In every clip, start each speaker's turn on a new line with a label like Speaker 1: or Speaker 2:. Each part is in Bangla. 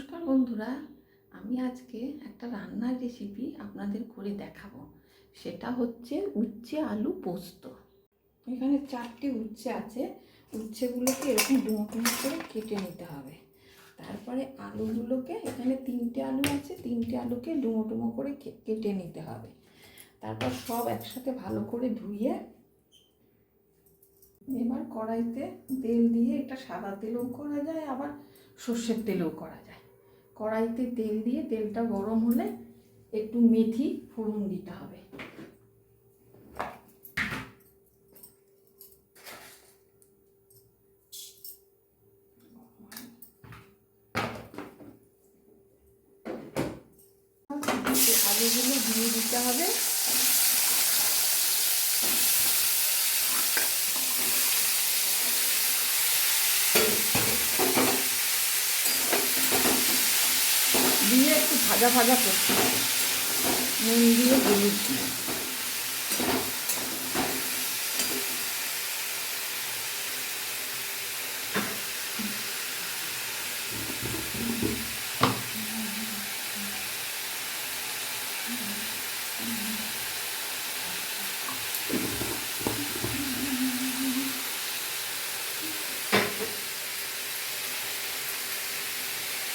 Speaker 1: নমস্কার বন্ধুরা, আমি আজকে একটা রান্নার রেসিপি আপনাদের করে দেখাবো। সেটা হচ্ছে উচ্ছে আলু পোস্ত। এখানে চারটে উচ্ছে আছে। উচ্ছেগুলোকে এরকম ডুমো করে কেটে নিতে হবে। তারপরে আলুগুলোকে, এখানে তিনটে আলু আছে, তিনটে আলুকে ডুমো ডুমো করে কেটে নিতে হবে। তারপর সব একসাথে ভালো করে ধুয়ে এবার কড়াইতে তেল দিয়ে, এটা সাদা তেলও করা যায়, আবার সর্ষের তেলেও করা যায়। কড়াইতে তেল দিয়ে তেলটা গরম হলে একটু মেথি ফোড়ন দিতে হবে। আলুগুলো দিয়ে দিতে হবে দিয়ে একটু ভাজা ভাজা করতে হবে নুন দিয়ে হলুদ দিয়ে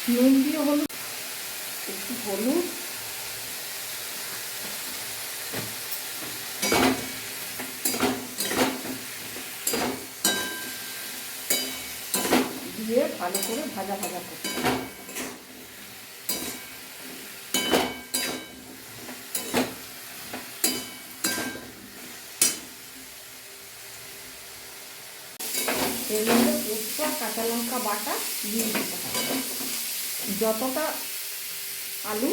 Speaker 1: নুন দিয়ে হলুদ একটু হলুদ দিয়ে ভালো করে ভাজা ভাজা করতে। এর মধ্যে কাঁচা লঙ্কা বাটা দিয়ে যতটা আলু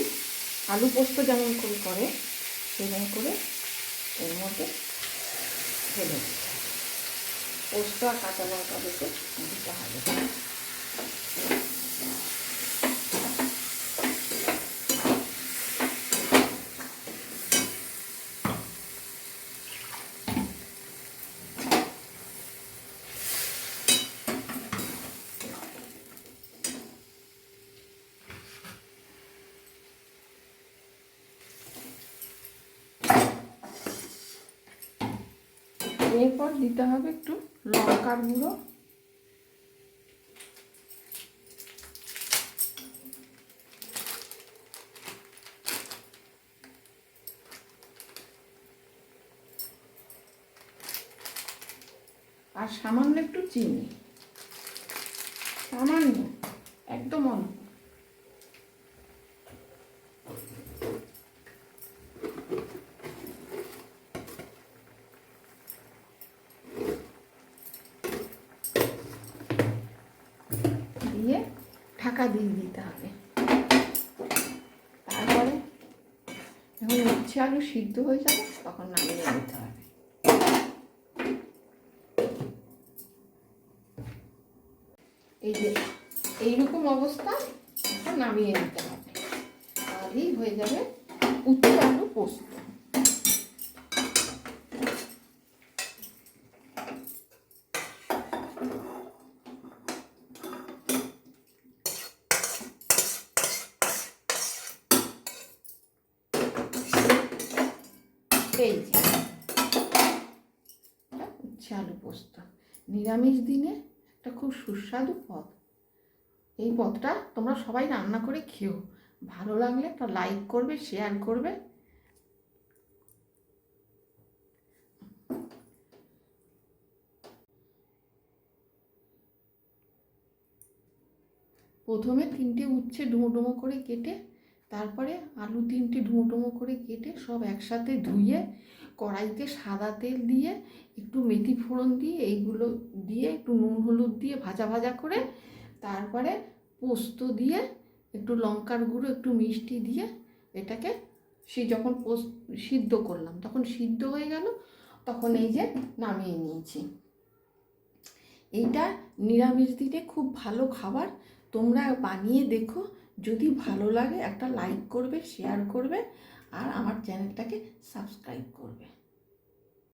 Speaker 1: আলু পোস্ত যেমন করে করে, সেরকম করে এর মধ্যে ফেলে পোস্ত আর কাঁচা লঙ্কা বেটে দিতে হবে। এরপর দিতে হবে একটু লঙ্কার গুঁড়ো। আর সামান্য একটু চিনি। সামান্য একদম অল্প দিয়ে ঢাকা দিয়ে দিতে হবে। তারপরে যখন উচ্ছে আলু সিদ্ধ হয়ে যাবে, তখন নামিয়ে নিতে হবে। এই যে এইরকম অবস্থা, নামিয়ে নিতে হবে। তাহলেই হয়ে যাবে উচ্ছে আলু পোস্ত। এই যে। উচ্ছে আলু পোস্ত। নিরামিষ দিনে একটা খুব সুস্বাদু পদ। এই পদটা তোমরা সবাই রান্না করে খেও। ভালো লাগলে একটা লাইক করবে শেয়ার করবে। প্রথমে তিনটে উচ্ছে ডুমো ডুমো করে কেটে তারপরে আলু তিনটে ডুমো করে কেটে সব একসাথে ধুয়ে কড়াইতে সাদা তেল দিয়ে একটু মেথি ফোড়ন দিয়ে এইগুলো দিয়ে একটু নুন হলুদ দিয়ে ভাজা ভাজা করে তারপরে পোস্ত দিয়ে একটু লঙ্কার গুঁড়ো, একটু মিষ্টি দিয়ে এটাকে সে যখন পোস্ত সিদ্ধ করলাম, তখন সিদ্ধ হয়ে গেল, তখন এই যে নামিয়ে নিয়েছি। এইটা নিরামিষ দিনে খুব ভালো খাবার, তোমরা বানিয়ে দেখো। যদি ভালো লাগে একটা লাইক করবে শেয়ার করবে আর আমার চ্যানেলটাকে সাবস্ক্রাইব করবে।